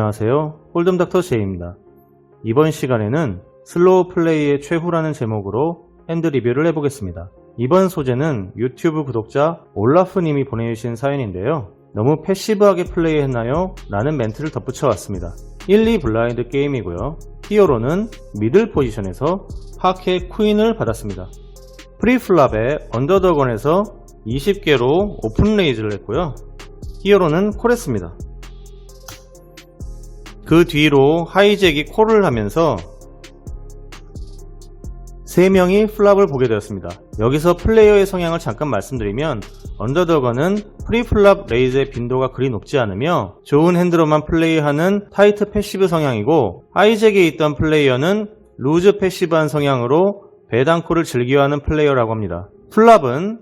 안녕하세요. 홀덤닥터 제이입니다. 이번 시간에는 슬로우 플레이의 최후라는 제목으로 핸드 리뷰를 해보겠습니다. 이번 소재는 유튜브 구독자 올라프님이 보내주신 사연인데요. 너무 패시브하게 플레이했나요? 라는 멘트를 덧붙여 왔습니다. 1, 2 블라인드 게임이고요. 히어로는 미들 포지션에서 파케 퀸을 받았습니다. 프리플랍의 언더더건에서 20개로 오픈 레이즈를 했고요. 히어로는 콜했습니다. 그 뒤로 하이잭이 콜을 하면서 3명이 플랍을 보게 되었습니다. 여기서 플레이어의 성향을 잠깐 말씀드리면 언더더건은 프리플랍 레이즈의 빈도가 그리 높지 않으며 좋은 핸드로만 플레이하는 타이트 패시브 성향이고 하이잭에 있던 플레이어는 루즈 패시브한 성향으로 배당콜을 즐겨하는 플레이어라고 합니다. 플랍은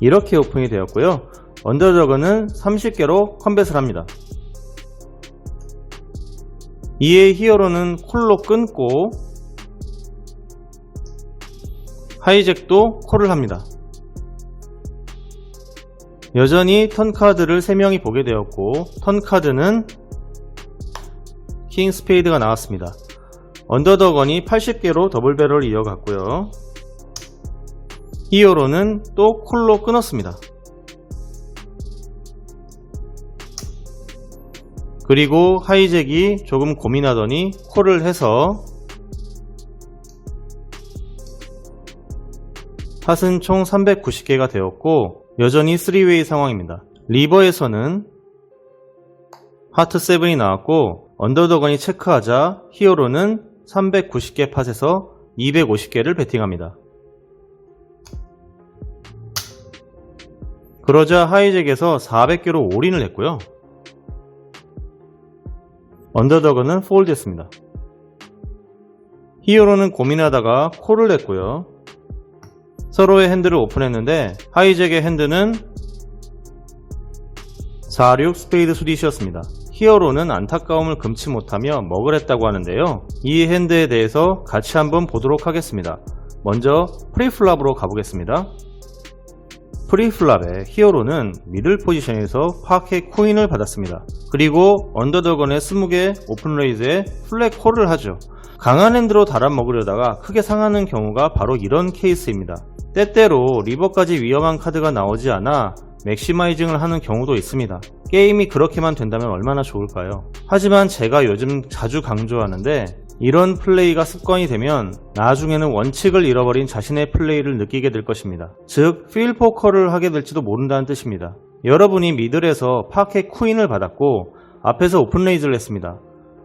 이렇게 오픈이 되었고요. 언더더건은 30개로 컴뱃을 합니다. 이에 히어로는 콜로 끊고 하이잭도 콜을 합니다. 여전히 턴카드를 3명이 보게 되었고 턴카드는 킹 스페이드가 나왔습니다. 언더더건이 80개로 더블배럴 이어갔고요. 히어로는 또 콜로 끊었습니다. 그리고 하이잭이 조금 고민하더니 콜을 해서 팟은 총 390개가 되었고 여전히 3웨이 상황입니다. 리버에서는 하트 7이 나왔고 언더더건이 체크하자 히어로는 390개 팟에서 250개를 베팅합니다. 그러자 하이잭에서 400개로 올인을 했고요. 언더더건은 폴드했습니다. 히어로는 고민하다가 콜을 했고요. 서로의 핸드를 오픈했는데 하이잭의 핸드는 46 스페이드 수디시였습니다. 히어로는 안타까움을 금치 못하며 먹을 했다고 하는데요. 이 핸드에 대해서 같이 한번 보도록 하겠습니다. 먼저 프리플랍으로 가보겠습니다. 프리플랍의 히어로는 미들 포지션에서 파케 쿠인을 받았습니다. 그리고 언더더건의 20개 오픈레이즈에 플랫 콜을 하죠. 강한 핸드로 달아먹으려다가 크게 상하는 경우가 바로 이런 케이스입니다. 때때로 리버까지 위험한 카드가 나오지 않아 맥시마이징을 하는 경우도 있습니다. 게임이 그렇게만 된다면 얼마나 좋을까요? 하지만 제가 요즘 자주 강조하는데 이런 플레이가 습관이 되면 나중에는 원칙을 잃어버린 자신의 플레이를 느끼게 될 것입니다. 즉, 필포커를 하게 될지도 모른다는 뜻입니다. 여러분이 미들에서 파켓 쿠인을 받았고 앞에서 오픈 레이즈를 했습니다.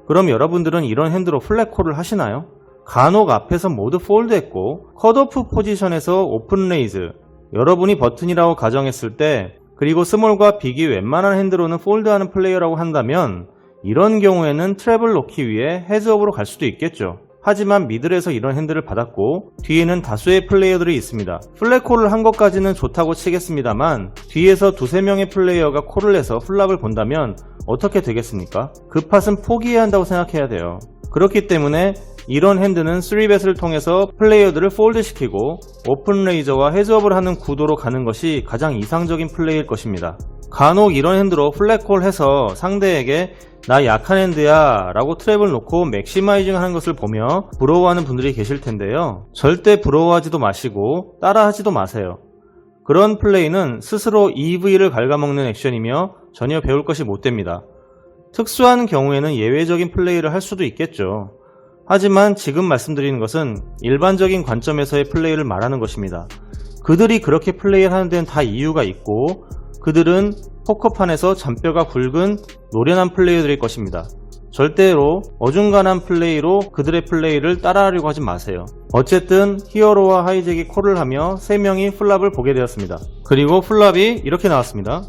그럼 여러분들은 이런 핸드로 플랫콜을 하시나요? 간혹 앞에서 모두 폴드했고 컷오프 포지션에서 오픈 레이즈 여러분이 버튼이라고 가정했을 때 그리고 스몰과 빅이 웬만한 핸드로는 폴드하는 플레이어라고 한다면 이런 경우에는 트랩을 놓기 위해 헤즈업으로 갈 수도 있겠죠. 하지만 미들에서 이런 핸들을 받았고 뒤에는 다수의 플레이어들이 있습니다. 플랫콜을 한 것까지는 좋다고 치겠습니다만 뒤에서 두세 명의 플레이어가 콜을 해서 플랍을 본다면 어떻게 되겠습니까? 그 팟은 포기해야 한다고 생각해야 돼요. 그렇기 때문에 이런 핸드는 3벳을 통해서 플레이어들을 폴드시키고 오픈 레이저와 헤즈업을 하는 구도로 가는 것이 가장 이상적인 플레이일 것입니다. 간혹 이런 핸드로 플랫콜 해서 상대에게 나 약한 핸드야 라고 트랩을 놓고 맥시마이징 하는 것을 보며 부러워하는 분들이 계실 텐데요. 절대 부러워하지도 마시고 따라하지도 마세요. 그런 플레이는 스스로 EV를 갉아먹는 액션이며 전혀 배울 것이 못 됩니다. 특수한 경우에는 예외적인 플레이를 할 수도 있겠죠. 하지만 지금 말씀드리는 것은 일반적인 관점에서의 플레이를 말하는 것입니다. 그들이 그렇게 플레이하는 데는 다 이유가 있고 그들은 포커판에서 잔뼈가 굵은 노련한 플레이어들일 것입니다. 절대로 어중간한 플레이로 그들의 플레이를 따라하려고 하지 마세요. 어쨌든 히어로와 하이잭이 콜을 하며 3명이 플랍을 보게 되었습니다. 그리고 플랍이 이렇게 나왔습니다.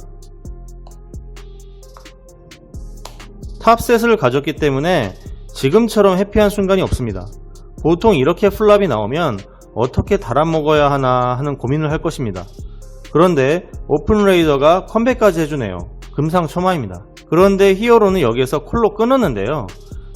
탑셋을 가졌기 때문에 지금처럼 해피한 순간이 없습니다. 보통 이렇게 플랍이 나오면 어떻게 달아먹어야 하나 하는 고민을 할 것입니다. 그런데 오픈레이더가 컴백까지 해주네요. 금상첨화입니다. 그런데 히어로는 여기에서 콜로 끊었는데요.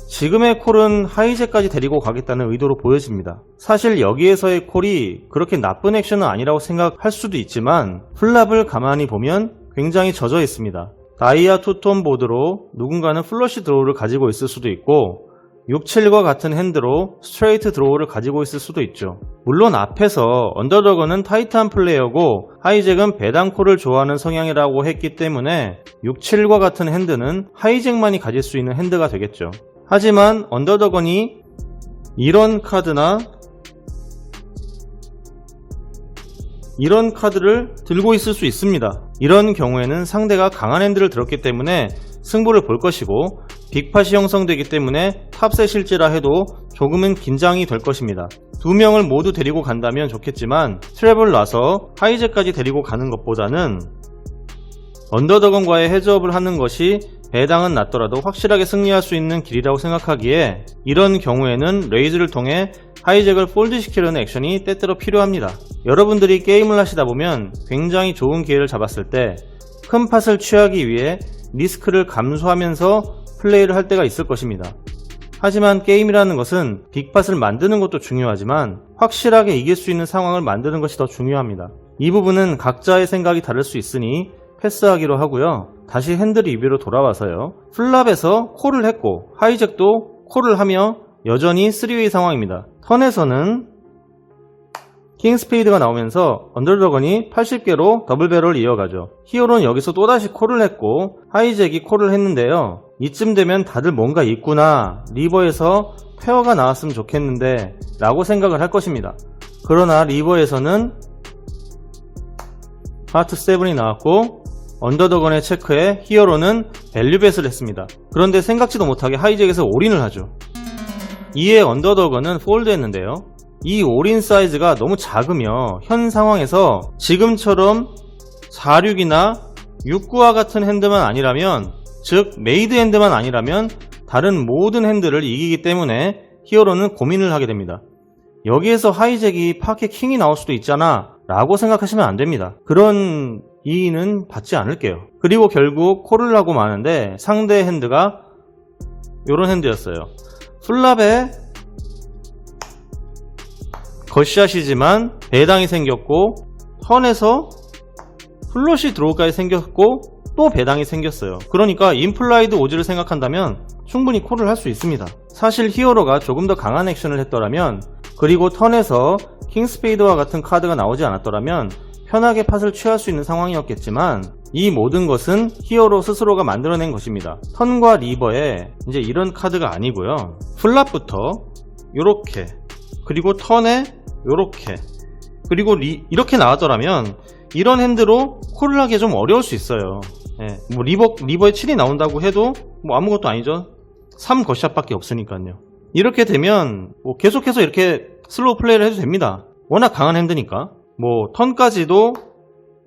지금의 콜은 하이제까지 데리고 가겠다는 의도로 보여집니다. 사실 여기에서의 콜이 그렇게 나쁜 액션은 아니라고 생각할 수도 있지만 플랍을 가만히 보면 굉장히 젖어 있습니다. 다이아 투톤 보드로 누군가는 플러시 드로우를 가지고 있을 수도 있고 6, 7과 같은 핸드로 스트레이트 드로우를 가지고 있을 수도 있죠. 물론 앞에서 언더더거는 타이트한 플레이어고 하이잭은 배당코를 좋아하는 성향이라고 했기 때문에 6, 7과 같은 핸드는 하이잭만이 가질 수 있는 핸드가 되겠죠. 하지만 언더더건이 이런 카드나 이런 카드를 들고 있을 수 있습니다. 이런 경우에는 상대가 강한 핸드를 들었기 때문에 승부를 볼 것이고 빅팟이 형성되기 때문에 탑세 실지라 해도 조금은 긴장이 될 것입니다. 두 명을 모두 데리고 간다면 좋겠지만 트랩을 놔서 하이제까지 데리고 가는 것보다는 언더더건과의 헤즈업을 하는 것이 배당은 낮더라도 확실하게 승리할 수 있는 길이라고 생각하기에 이런 경우에는 레이즈를 통해 하이잭을 폴드시키려는 액션이 때때로 필요합니다. 여러분들이 게임을 하시다 보면 굉장히 좋은 기회를 잡았을 때 큰 팟을 취하기 위해 리스크를 감수하면서 플레이를 할 때가 있을 것입니다. 하지만 게임이라는 것은 빅팟을 만드는 것도 중요하지만 확실하게 이길 수 있는 상황을 만드는 것이 더 중요합니다. 이 부분은 각자의 생각이 다를 수 있으니 패스하기로 하고요. 다시 핸들 리뷰로 돌아와서요. 플랍에서 콜을 했고 하이잭도 콜을 하며 여전히 3웨이 상황입니다. 턴에서는 킹스페이드가 나오면서 언더더건이 80개로 더블 배럴 이어가죠. 히어로는 여기서 또다시 콜을 했고 하이잭이 콜을 했는데요. 이쯤 되면 다들 뭔가 있구나 리버에서 페어가 나왔으면 좋겠는데 라고 생각을 할 것입니다. 그러나 리버에서는 하트 7이 나왔고 언더더건의 체크에 히어로는 밸류벳을 했습니다. 그런데 생각지도 못하게 하이잭에서 올인을 하죠. 이에 언더더건은 폴드 했는데요. 이 올인 사이즈가 너무 작으며 현 상황에서 지금처럼 46이나 69와 같은 핸드만 아니라면 즉 메이드 핸드만 아니라면 다른 모든 핸드를 이기기 때문에 히어로는 고민을 하게 됩니다. 여기에서 하이잭이 파켓 킹이 나올 수도 있잖아 라고 생각하시면 안 됩니다. 그런 이의는 받지 않을게요. 그리고 결국 콜을 하고 마는데 상대 핸드가 이런 핸드였어요. 플랍에 겉샷이지만 배당이 생겼고 턴에서 플롯이 드로우까지 생겼고 또 배당이 생겼어요. 그러니까 인플라이드 오즈를 생각한다면 충분히 콜을 할 수 있습니다. 사실 히어로가 조금 더 강한 액션을 했더라면 그리고 턴에서 킹스페이드와 같은 카드가 나오지 않았더라면 편하게 팟을 취할 수 있는 상황이었겠지만 이 모든 것은 히어로 스스로가 만들어낸 것입니다. 턴과 리버에 이제 이런 카드가 아니고요. 플랍부터 이렇게 그리고 턴에 요렇게. 그리고 리- 이렇게 나왔더라면 이런 핸드로 콜을 하기 좀 어려울 수 있어요. 예, 뭐 리버, 리버에 7이 나온다고 해도 뭐 아무것도 아니죠. 3 거샷밖에 없으니까요. 이렇게 되면 뭐 계속해서 이렇게 슬로우 플레이를 해도 됩니다. 워낙 강한 핸드니까. 뭐 턴까지도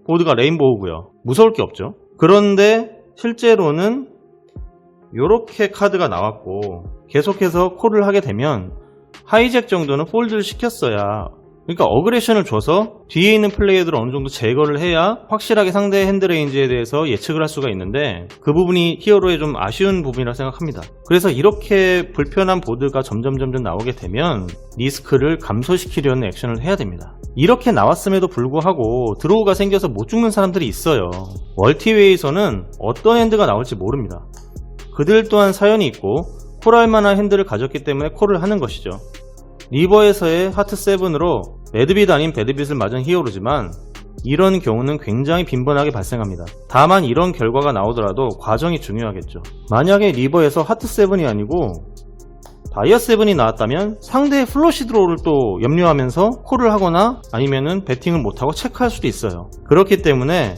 보드가 레인보우고요. 무서울 게 없죠. 그런데 실제로는 요렇게 카드가 나왔고 계속해서 콜을 하게 되면 하이잭 정도는 폴드를 시켰어야 그러니까 어그레션을 줘서 뒤에 있는 플레이어들을 어느 정도 제거를 해야 확실하게 상대의 핸드레인지에 대해서 예측을 할 수가 있는데 그 부분이 히어로의 좀 아쉬운 부분이라 생각합니다. 그래서 이렇게 불편한 보드가 점점 점점 나오게 되면 리스크를 감소시키려는 액션을 해야 됩니다. 이렇게 나왔음에도 불구하고 드로우가 생겨서 못 죽는 사람들이 있어요. 멀티웨이에서는 어떤 핸드가 나올지 모릅니다. 그들 또한 사연이 있고 콜할 만한 핸들을 가졌기 때문에 콜을 하는 것이죠. 리버에서의 하트 7으로 레드빗 아닌 배드빗을 맞은 히어로지만 이런 경우는 굉장히 빈번하게 발생합니다. 다만 이런 결과가 나오더라도 과정이 중요하겠죠. 만약에 리버에서 하트 7이 아니고 다이아 7이 나왔다면 상대의 플러시 드로우를 또 염려하면서 콜을 하거나 아니면은 배팅을 못하고 체크할 수도 있어요. 그렇기 때문에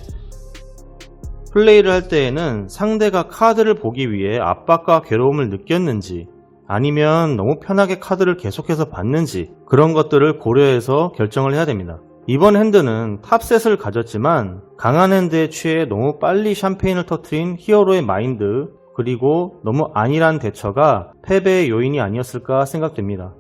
플레이를 할 때에는 상대가 카드를 보기 위해 압박과 괴로움을 느꼈는지 아니면 너무 편하게 카드를 계속해서 받는지 그런 것들을 고려해서 결정을 해야 됩니다. 이번 핸드는 탑셋을 가졌지만 강한 핸드에 취해 너무 빨리 샴페인을 터트린 히어로의 마인드 그리고 너무 안일한 대처가 패배의 요인이 아니었을까 생각됩니다.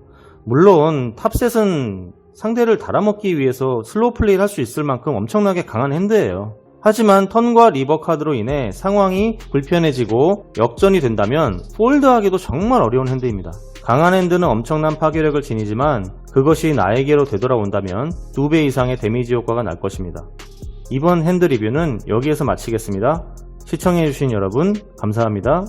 물론 탑셋은 상대를 달아먹기 위해서 슬로우 플레이를 할 수 있을 만큼 엄청나게 강한 핸드예요. 하지만 턴과 리버 카드로 인해 상황이 불편해지고 역전이 된다면 폴드하기도 정말 어려운 핸드입니다. 강한 핸드는 엄청난 파괴력을 지니지만 그것이 나에게로 되돌아온다면 두배 이상의 데미지 효과가 날 것입니다. 이번 핸드 리뷰는 여기에서 마치겠습니다. 시청해주신 여러분 감사합니다.